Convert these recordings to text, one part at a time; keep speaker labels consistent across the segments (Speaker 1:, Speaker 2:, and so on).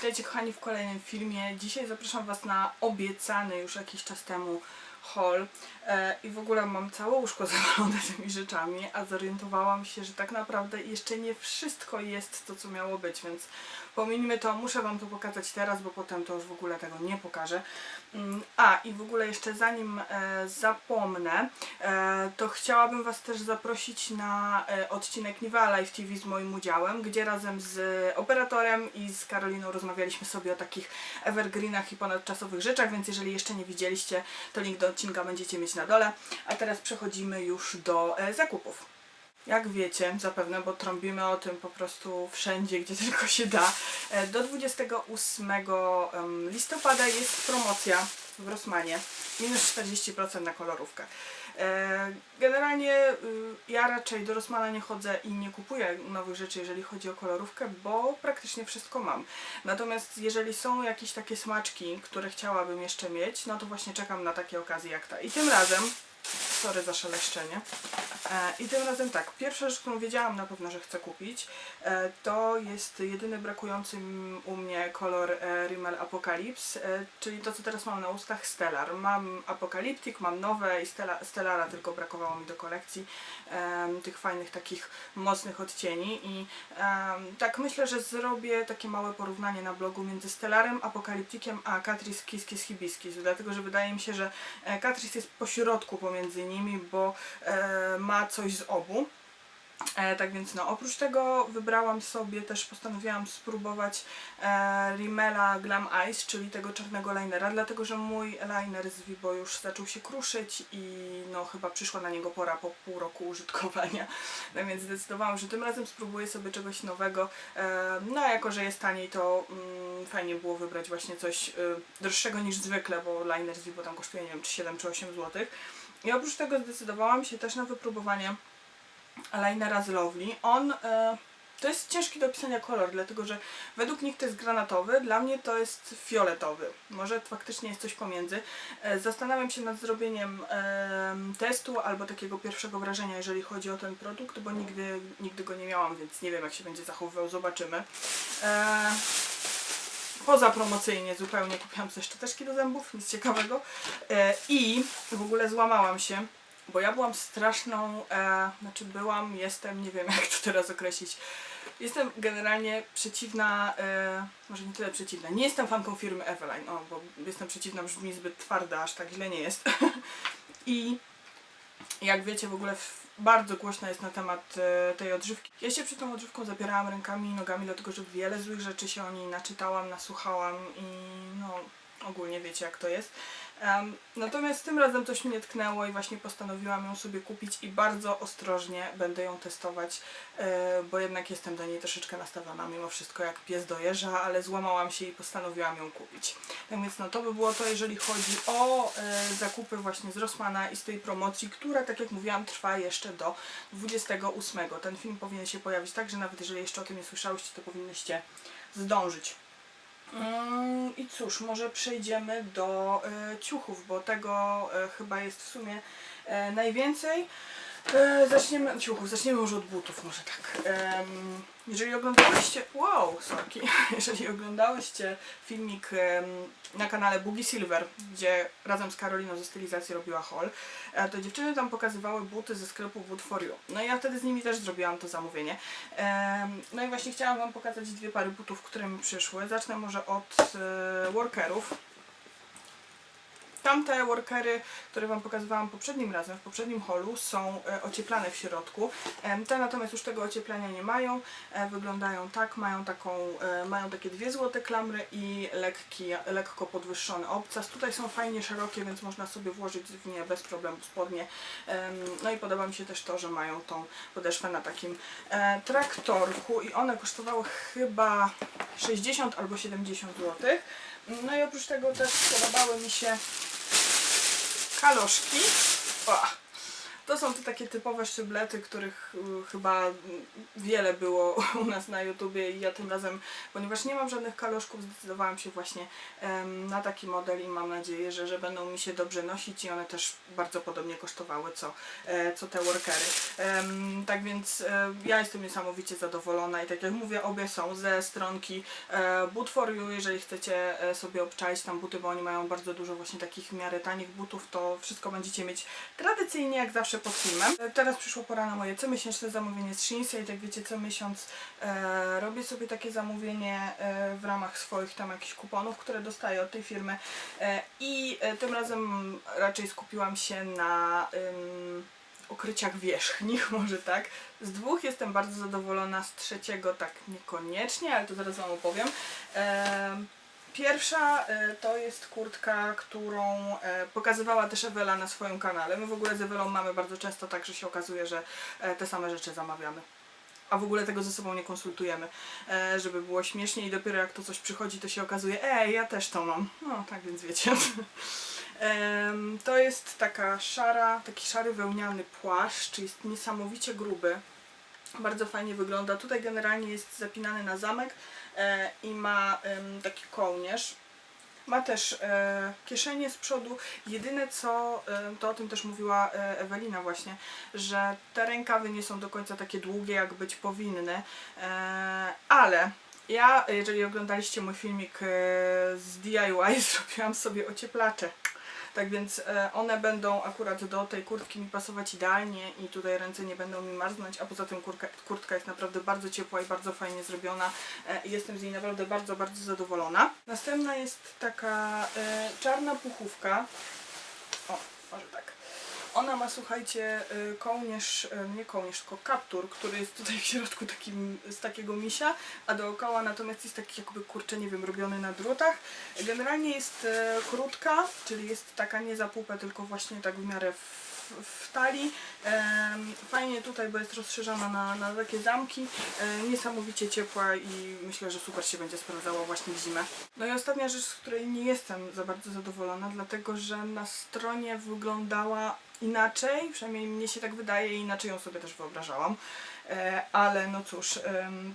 Speaker 1: Witajcie kochani w kolejnym filmie. Dzisiaj zapraszam Was na obiecany już jakiś czas temu haul e, i w ogóle mam całe łóżko zawalone tymi rzeczami, a zorientowałam się, że tak naprawdę jeszcze nie wszystko jest to, co miało być, więc pominijmy to, muszę Wam to pokazać teraz, bo potem to już w ogóle tego nie pokażę. Mm, A i w ogóle jeszcze zanim e, zapomnę, e, to chciałabym Was też zaprosić na e, odcinek Niva Live TV z moim udziałem, gdzie razem z operatorem i z Karoliną rozmawialiśmy sobie o takich evergreenach i ponadczasowych rzeczach, więc jeżeli jeszcze nie widzieliście, to link do odcinka będziecie mieć na dole. A teraz przechodzimy już do e, zakupów. Jak wiecie, zapewne, bo trąbimy o tym po prostu wszędzie, gdzie tylko się da. e, Do 28 em, listopada jest promocja w Rossmanie. Minus 40% na kolorówkę. E, Generalnie y, ja raczej do Rossmana nie chodzę i nie kupuję nowych rzeczy, jeżeli chodzi o kolorówkę, bo praktycznie wszystko mam. Natomiast jeżeli są jakieś takie smaczki, które chciałabym jeszcze mieć, no to właśnie czekam na takie okazje jak ta. I tym razem, sorry za szeleszczenie, e, i tym razem tak, pierwsza rzecz, którą wiedziałam na pewno, że chcę kupić, e, to jest jedyny brakujący u mnie kolor e, Rimmel Apocalypse, czyli to, co teraz mam na ustach, Stellar. Mam Apocalyptic, mam nowe i Stella, Stellara tylko brakowało mi do kolekcji tych fajnych, takich mocnych odcieni i tak myślę, że zrobię takie małe porównanie na blogu między Stellarem, Apocalypticiem a Catrice Kiss Hibiscus, dlatego, że wydaje mi się, że Catrice jest pośrodku pomiędzy nimi, bo e, ma coś z obu. E, tak więc no, oprócz tego wybrałam sobie, też postanowiłam spróbować e, Rimmela Glam Eyes, czyli tego czarnego linera, dlatego że mój liner z Vibo już zaczął się kruszyć i no chyba przyszła na niego pora po pół roku użytkowania. No więc zdecydowałam, że tym razem spróbuję sobie czegoś nowego. E, no a jako, że jest taniej, to mm, fajnie było wybrać właśnie coś y, droższego niż zwykle, bo liner z Vibo tam kosztuje, nie wiem, czy 7 czy 8 zł. I oprócz tego zdecydowałam się też na wypróbowanie linera z Lovely. On e, to jest ciężki do opisania kolor, dlatego że według nich to jest granatowy, dla mnie to jest fioletowy. Może faktycznie jest coś pomiędzy. E, zastanawiam się nad zrobieniem em, testu albo takiego pierwszego wrażenia, jeżeli chodzi o ten produkt, bo nigdy, nigdy go nie miałam, więc nie wiem jak się będzie zachowywał, zobaczymy. Poza promocyjnie zupełnie kupiłam sobie szczoteczki do zębów, nic ciekawego. E, I w ogóle złamałam się, bo ja byłam straszną, e, znaczy byłam, jestem, nie wiem jak to teraz określić. Jestem generalnie przeciwna, e, może nie tyle przeciwna, nie jestem fanką firmy Eveline, o, bo jestem przeciwna, brzmi zbyt twarda, aż tak źle nie jest. I jak wiecie, w ogóle w, bardzo głośno jest na temat e, tej odżywki. Ja się przed tą odżywką zapierałam rękami i nogami, dlatego że wiele złych rzeczy się o niej naczytałam, nasłuchałam i no ogólnie wiecie jak to jest. Em, natomiast tym razem coś mnie tknęło i właśnie postanowiłam ją sobie kupić i bardzo ostrożnie będę ją testować, e, bo jednak jestem do niej troszeczkę nastawiona mimo wszystko jak pies dojeżdża, ale złamałam się i postanowiłam ją kupić. Tak więc no to by było to, jeżeli chodzi o e, zakupy właśnie z Rossmana i z tej promocji, która tak jak mówiłam trwa jeszcze do 28. Ten film powinien się pojawić tak, że nawet jeżeli jeszcze o tym nie słyszałyście, to powinnyście zdążyć. Mm, I cóż, może przejdziemy do e, ciuchów, bo tego e, chyba jest w sumie e, najwięcej. E, zaczniemy ciuchów, zaczniemy może od butów, może tak. Jeżeli oglądałyście, wow, sorki, jeżeli oglądałyście filmik na kanale Boogie Silver, gdzie razem z Karoliną ze stylizacji robiła haul, e, to dziewczyny tam pokazywały buty ze sklepu Boot for You. No i ja wtedy z nimi też zrobiłam to zamówienie. No i właśnie chciałam Wam pokazać dwie pary butów, które mi przyszły. Zacznę może od e, workerów. Tamte workery, które Wam pokazywałam poprzednim razem, w poprzednim holu, są e, ocieplane w środku. Te natomiast już tego ocieplania nie mają. E, Wyglądają tak, mają, taką, e, mają takie dwie złote klamry i lekki, lekko podwyższony obcas. Tutaj są fajnie szerokie, więc można sobie włożyć w nie bez problemu spodnie. No i podoba mi się też to, że mają tą podeszwę na takim traktorku i one kosztowały chyba 60 albo 70 zł. No i oprócz tego też podobały mi się kaloszki. O, To są te takie typowe sztyblety, których y, chyba wiele było u nas na YouTubie i ja tym razem, ponieważ nie mam żadnych kaloszków, zdecydowałam się właśnie na taki model i mam nadzieję, że, że będą mi się dobrze nosić i one też bardzo podobnie kosztowały co, e, co te workery. Tak więc e, ja jestem niesamowicie zadowolona i tak jak mówię, obie są ze stronki e, Boot for You, jeżeli chcecie sobie obczaić tam buty, bo oni mają bardzo dużo właśnie takich w miarę tanich butów, to wszystko będziecie mieć tradycyjnie jak zawsze pod filmem. E, Teraz przyszło pora na moje comiesięczne zamówienie z Shinsa i tak wiecie, co miesiąc e, robię sobie takie zamówienie e, w ramach swoich tam jakichś kuponów, które dostaję od tej firmy e, i e, tym razem raczej skupiłam się na ym, okryciach wierzchni, może tak. Z dwóch jestem bardzo zadowolona, z trzeciego tak niekoniecznie, ale to zaraz Wam opowiem. Em, Pierwsza e, to jest kurtka, którą e, pokazywała też Ewela na swoim kanale. My w ogóle z Ewelą mamy bardzo często tak, że się okazuje, że e, te same rzeczy zamawiamy. A w ogóle tego ze sobą nie konsultujemy, żeby było śmiesznie i dopiero jak to coś przychodzi, to się okazuje, ej, ja też to mam. No, tak więc wiecie. To jest taka szara, taki szary wełniany płaszcz, jest niesamowicie gruby. Bardzo fajnie wygląda. Tutaj generalnie jest zapinany na zamek e, i ma taki kołnierz. Ma też e, kieszenie z przodu. Jedyne co, e, to o tym też mówiła Ewelina właśnie, że te rękawy nie są do końca takie długie, jak być powinny. Ale ja, jeżeli oglądaliście mój filmik z DIY, zrobiłam sobie ocieplacze. Tak więc e, one będą akurat do tej kurtki mi pasować idealnie i tutaj ręce nie będą mi marznąć, a poza tym kurka, kurtka jest naprawdę bardzo ciepła i bardzo fajnie zrobiona e, i jestem z niej naprawdę bardzo, bardzo zadowolona. Następna jest taka e, czarna puchówka. O, może tak. Ona ma, słuchajcie, y, kołnierz, y, nie kołnierz, tylko kaptur, który jest tutaj w środku takim, z takiego misia, a dookoła natomiast jest taki jakby, kurczę, nie wiem, robiony na drutach. Generalnie jest e, krótka, czyli jest taka nie za pupę, tylko właśnie tak w miarę w, talii. Fajnie tutaj, bo jest rozszerzona na, na takie zamki. E, Niesamowicie ciepła i myślę, że super się będzie sprawdzała właśnie w zimę. No i ostatnia rzecz, z której nie jestem za bardzo zadowolona, dlatego że na stronie wyglądała inaczej, przynajmniej mnie się tak wydaje inaczej ją sobie też wyobrażałam. E, Ale no cóż,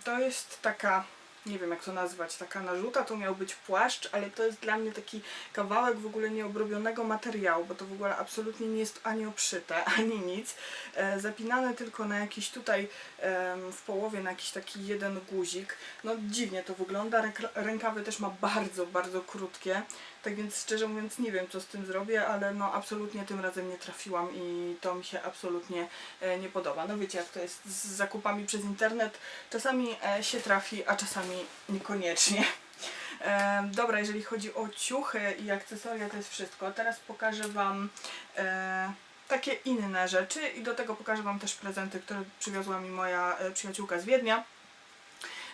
Speaker 1: to jest taka nie wiem jak to nazwać, taka narzuta, to miał być płaszcz, ale to jest dla mnie taki kawałek w ogóle nieobrobionego materiału, bo to w ogóle absolutnie nie jest ani obszyte, ani nic. E, zapinane tylko na jakiś tutaj w połowie, na jakiś taki jeden guzik. No dziwnie to wygląda, Ręk- rękawy też ma bardzo, bardzo krótkie. Tak więc szczerze mówiąc nie wiem co z tym zrobię, ale no absolutnie tym razem nie trafiłam i to mi się absolutnie e, nie podoba. No wiecie jak to jest z zakupami przez internet, czasami e, się trafi, a czasami niekoniecznie. E, dobra, jeżeli chodzi o ciuchy i akcesoria to jest wszystko. Teraz pokażę Wam takie inne rzeczy i do tego pokażę Wam też prezenty, które przywiozła mi moja przyjaciółka z Wiednia.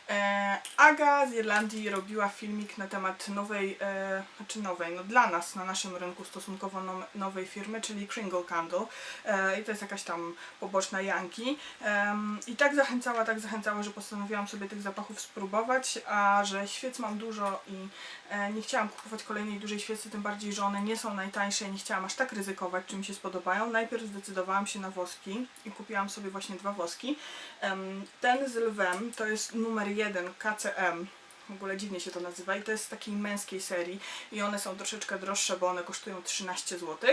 Speaker 1: E, Aga z Irlandii robiła filmik na temat nowej, e, znaczy nowej, no dla nas na naszym rynku stosunkowo no, nowej firmy, czyli Kringle Candle. E, I to jest jakaś tam poboczna Yankee. Em, I tak zachęcała, tak zachęcała, że postanowiłam sobie tych zapachów spróbować, a że świec mam dużo i e, nie chciałam kupować kolejnej dużej świecy, tym bardziej, że one nie są najtańsze i nie chciałam aż tak ryzykować, czy mi się spodobają. Najpierw zdecydowałam się na woski i kupiłam sobie właśnie dwa woski. Em, Ten z lwem to jest numer jeden KCM. W ogóle dziwnie się to nazywa i to jest z takiej męskiej serii i one są troszeczkę droższe, bo one kosztują 13 zł.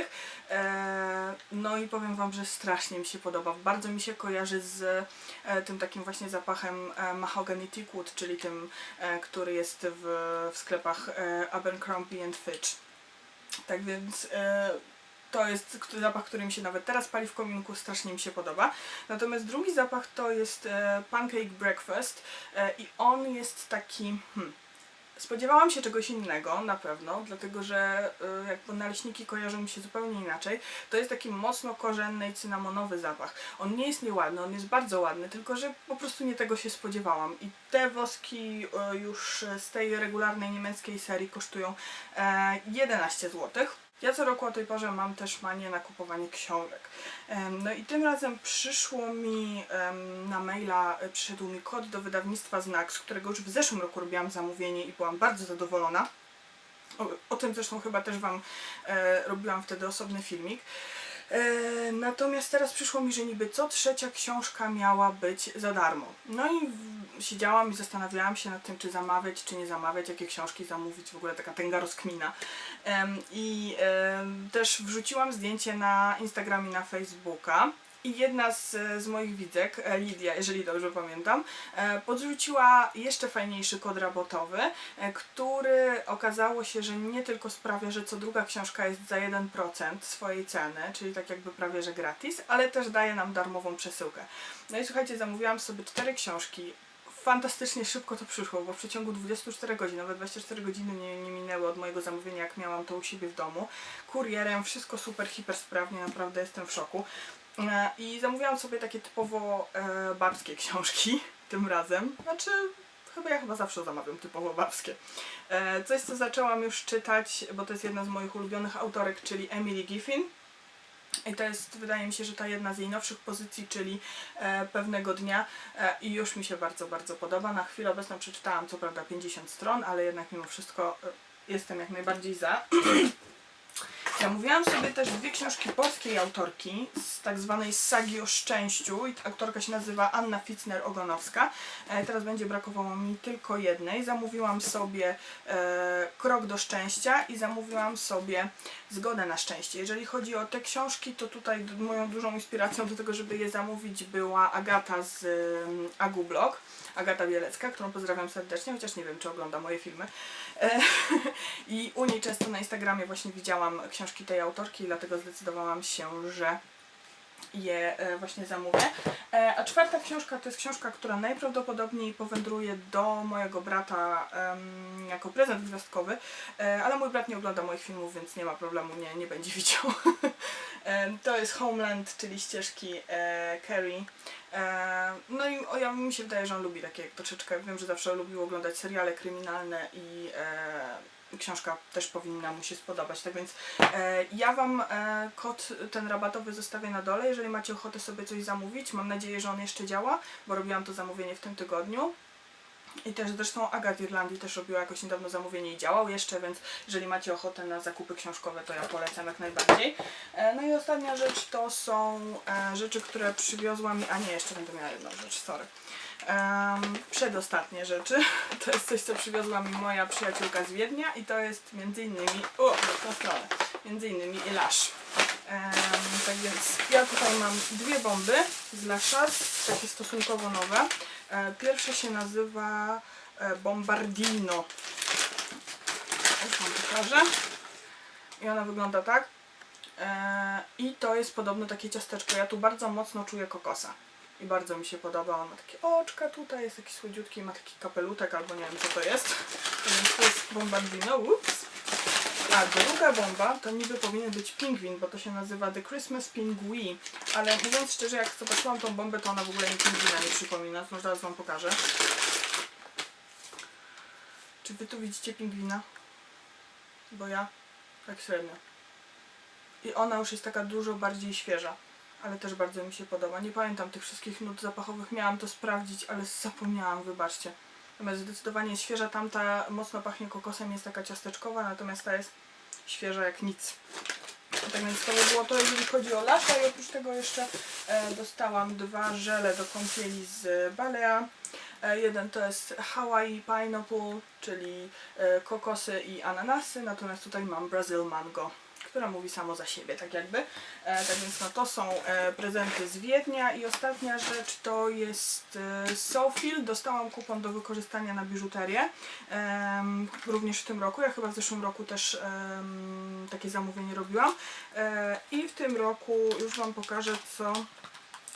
Speaker 1: E, no i powiem Wam, że strasznie mi się podoba. Bardzo mi się kojarzy z e, tym takim właśnie zapachem e, Mahogany Teakwood, czyli tym, który jest w, w sklepach Abercrombie Fitch. Tak więc to jest zapach, który mi się nawet teraz pali w kominku, strasznie mi się podoba. Natomiast drugi zapach to jest e, Pancake Breakfast e, i on jest taki... Hmm, Spodziewałam się czegoś innego, na pewno, dlatego że y, jakby naleśniki kojarzą mi się zupełnie inaczej. To jest taki mocno korzenny i cynamonowy zapach. On nie jest nieładny, on jest bardzo ładny, tylko że po prostu nie tego się spodziewałam. I te woski już z tej regularnej niemieckiej serii kosztują e, 11 zł. Ja co roku o tej porze mam też manię na kupowanie książek. No i tym razem przyszło mi na maila, e, przyszedł mi kod do wydawnictwa Znak, z którego już w zeszłym roku robiłam zamówienie i byłam bardzo zadowolona. O, o tym zresztą chyba też Wam e, robiłam wtedy osobny filmik. E, natomiast teraz przyszło mi, że niby co trzecia książka miała być za darmo. No i siedziałam i zastanawiałam się nad tym, czy zamawiać, czy nie zamawiać, jakie książki zamówić, w ogóle taka tęga rozkmina. I też wrzuciłam zdjęcie na Instagram i na Facebooka. I jedna z, z moich widzek, e, Lidia, jeżeli dobrze pamiętam, e, podrzuciła jeszcze fajniejszy kod rabotowy, e, który okazało się, że nie tylko sprawia, że co druga książka jest za 1% swojej ceny, czyli tak jakby prawie że gratis, ale też daje nam darmową przesyłkę. No i słuchajcie, zamówiłam sobie cztery książki. Fantastycznie szybko to przyszło, bo w przeciągu 24 godzin, nawet 24 godziny nie, nie minęły od mojego zamówienia, jak miałam to u siebie w domu. Kurierem, wszystko super, hiper sprawnie, naprawdę jestem w szoku. E, I zamówiłam sobie takie typowo e, babskie książki tym razem. Znaczy, chyba ja chyba zawsze zamawiam typowo babskie. E, coś, co zaczęłam już czytać, bo to jest jedna z moich ulubionych autorek, czyli Emily Giffin. I to jest, wydaje mi się, że ta jedna z jej nowszych pozycji, czyli e, pewnego dnia e, i już mi się bardzo, bardzo podoba. Na chwilę obecną przeczytałam co prawda 50 stron, ale jednak mimo wszystko e, jestem jak najbardziej za. Zamówiłam sobie też dwie książki polskiej autorki z tak zwanej sagi o szczęściu. I autorka się nazywa Anna Fitzner-Ogonowska. E, teraz będzie brakowało mi tylko jednej. Zamówiłam sobie e, Krok do szczęścia i zamówiłam sobie Zgodę na szczęście. Jeżeli chodzi o te książki, to tutaj moją dużą inspiracją do tego, żeby je zamówić była Agata z um, Agu Blog. Agata Bielecka, którą pozdrawiam serdecznie, chociaż nie wiem, czy ogląda moje filmy. E, I u niej często na Instagramie właśnie widziałam książki tej autorki, dlatego zdecydowałam się, że je e, właśnie zamówię. E, A czwarta książka to jest książka, która najprawdopodobniej powędruje do mojego brata jako prezent gwiazdkowy, ale mój brat nie ogląda moich filmów, więc nie ma problemu, nie, nie będzie widział. To jest Homeland, czyli ścieżki Carrie. E, no i ja, mi się wydaje, że on lubi takie troszeczkę, wiem, że zawsze lubił oglądać seriale kryminalne i e, książka też powinna mu się spodobać. Tak więc e, ja Wam e, kod ten rabatowy zostawię na dole, jeżeli macie ochotę sobie coś zamówić. Mam nadzieję, że on jeszcze działa, bo robiłam to zamówienie w tym tygodniu. I też zresztą Aga w Irlandii też robiła jakoś niedawno zamówienie i działał jeszcze, więc jeżeli macie ochotę na zakupy książkowe, to ja polecam jak najbardziej. E, No i ostatnia rzecz to są e, rzeczy, które przywiozła mi, a nie, jeszcze będę miała jedną rzecz, sorry. Um, przedostatnie rzeczy. To jest coś, co przywiozła mi moja przyjaciółka z Wiednia i to jest między innymi, o, tą stronę, między innymi Ilash. Um, tak więc ja tutaj mam dwie bomby z Lashas, takie stosunkowo nowe. E, się nazywa e, Bombardino. Już wam pokażę. I ona wygląda tak. E, I to jest podobno takie ciasteczko. Ja tu bardzo mocno czuję kokosa. I bardzo mi się podoba. On ma takie oczka tutaj, jest taki słodziutki, ma taki kapelutek albo nie wiem co to jest. Więc to jest bombardino. Ups. A druga bomba to niby powinien być pingwin, bo to się nazywa The Christmas Pingui. Ale mówiąc szczerze, jak zobaczyłam tą bombę, to ona w ogóle mi pingwina nie przypomina. No zaraz wam pokażę. Czy wy tu widzicie pingwina? Bo ja tak średnio. I ona już jest taka dużo bardziej świeża. Ale też bardzo mi się podoba. Nie pamiętam tych wszystkich nut zapachowych. Miałam to sprawdzić, ale zapomniałam, wybaczcie. Natomiast zdecydowanie świeża. Tamta mocno pachnie kokosem, jest taka ciasteczkowa, natomiast ta jest świeża jak nic. Tak więc to by było to, jeżeli chodzi o lasza i oprócz tego jeszcze e, dostałam dwa żele do kąpieli z Balea. E, jeden to jest Hawaii Pineapple, czyli e, kokosy i ananasy, natomiast tutaj mam Brazil Mango, która mówi samo za siebie, tak jakby. E, tak więc no to są e, prezenty z Wiednia i ostatnia rzecz to jest e, Sofil. Dostałam kupon do wykorzystania na biżuterię. Em, również w tym roku. Ja chyba w zeszłym roku też em, takie zamówienie robiłam. E, I w tym roku już Wam pokażę, co,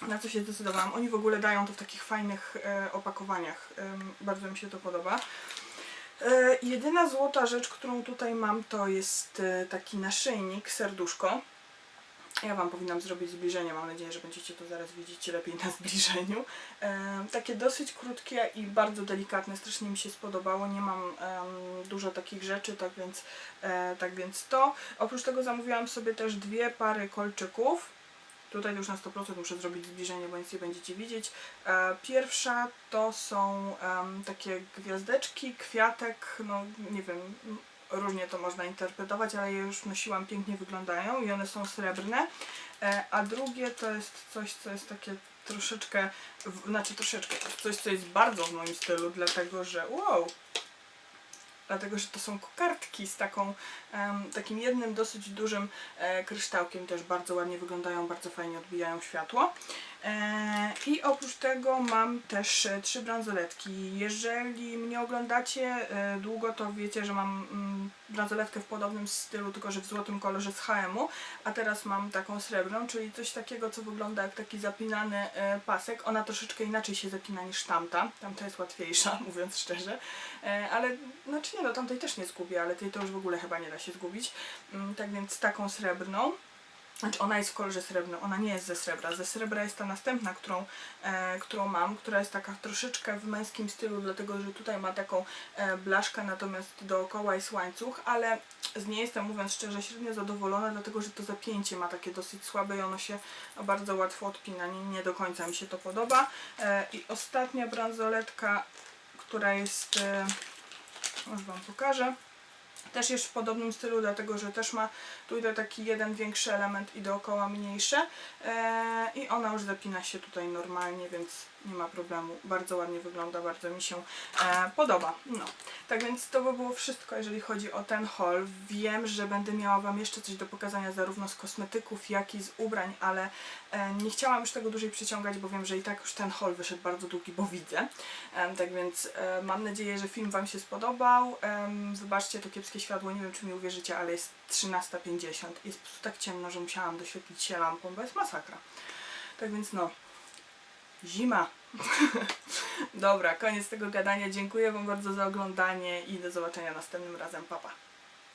Speaker 1: na co się zdecydowałam. Oni w ogóle dają to w takich fajnych e, opakowaniach. Em, bardzo mi się to podoba. E, jedyna złota rzecz, którą tutaj mam, to jest e, taki naszyjnik, serduszko. Ja Wam powinnam zrobić zbliżenie, mam nadzieję, że będziecie to zaraz widzieć lepiej na zbliżeniu. E, takie dosyć krótkie i bardzo delikatne, strasznie mi się spodobało, nie mam em, dużo takich rzeczy, tak więc, e, tak więc to. Oprócz tego zamówiłam sobie też dwie pary kolczyków. Tutaj już na 100% muszę zrobić zbliżenie, bo nic nie będziecie widzieć. E, pierwsza to są takie gwiazdeczki, kwiatek, no nie wiem, różnie to można interpretować, ale je już nosiłam, pięknie wyglądają i one są srebrne. E, a drugie to jest coś, co jest takie troszeczkę, znaczy troszeczkę, coś, co jest bardzo w moim stylu, dlatego że wow, dlatego że to są kokardki z taką, takim jednym dosyć dużym e, kryształkiem, też bardzo ładnie wyglądają, bardzo fajnie odbijają światło. E, I oprócz tego mam też e, trzy bransoletki. Jeżeli mnie oglądacie e, długo, to wiecie, że mam mm, bransoletkę w podobnym stylu, tylko że w złotym kolorze z HM-u, a teraz mam taką srebrną, czyli coś takiego, co wygląda jak taki zapinany pasek. Ona troszeczkę inaczej się zapina niż tamta. Tamta jest łatwiejsza, mówiąc szczerze. Ale, znaczy nie no, tamtej też nie zgubię, ale tej to już w ogóle chyba nie da się zgubić. Mm, tak więc taką srebrną. Znaczy ona jest w kolorze srebrnym, ona nie jest ze srebra. Ze srebra jest ta następna, którą, e, którą mam, która jest taka troszeczkę w męskim stylu, dlatego że tutaj ma taką e, blaszkę, natomiast dookoła jest łańcuch, ale z niej jestem, mówiąc szczerze, średnio zadowolona, dlatego że to zapięcie ma takie dosyć słabe i ono się bardzo łatwo odpina. Nie, nie do końca mi się to podoba. E, I ostatnia bransoletka, która jest, e, Wam pokażę. Też jest w podobnym stylu, dlatego że też ma tutaj taki jeden większy element i dookoła mniejsze. E, I ona już zapina się tutaj normalnie, więc nie ma problemu. Bardzo ładnie wygląda, bardzo mi się e, podoba. No, tak więc to by było wszystko, jeżeli chodzi o ten haul. Wiem, że będę miała Wam jeszcze coś do pokazania zarówno z kosmetyków, jak i z ubrań, ale e, nie chciałam już tego dłużej przyciągać, bo wiem, że i tak już ten haul wyszedł bardzo długi, bo widzę. Em, tak więc e, mam nadzieję, że film Wam się spodobał. Em, wybaczcie to kiepskie światło, nie wiem czy mi uwierzycie, ale jest 13.50. Jest po prostu tak ciemno, że musiałam doświetlić się lampą, bo jest masakra. Tak więc no, zima. Dobra, koniec tego gadania. Dziękuję Wam bardzo za oglądanie i do zobaczenia następnym razem. Papa. Pa.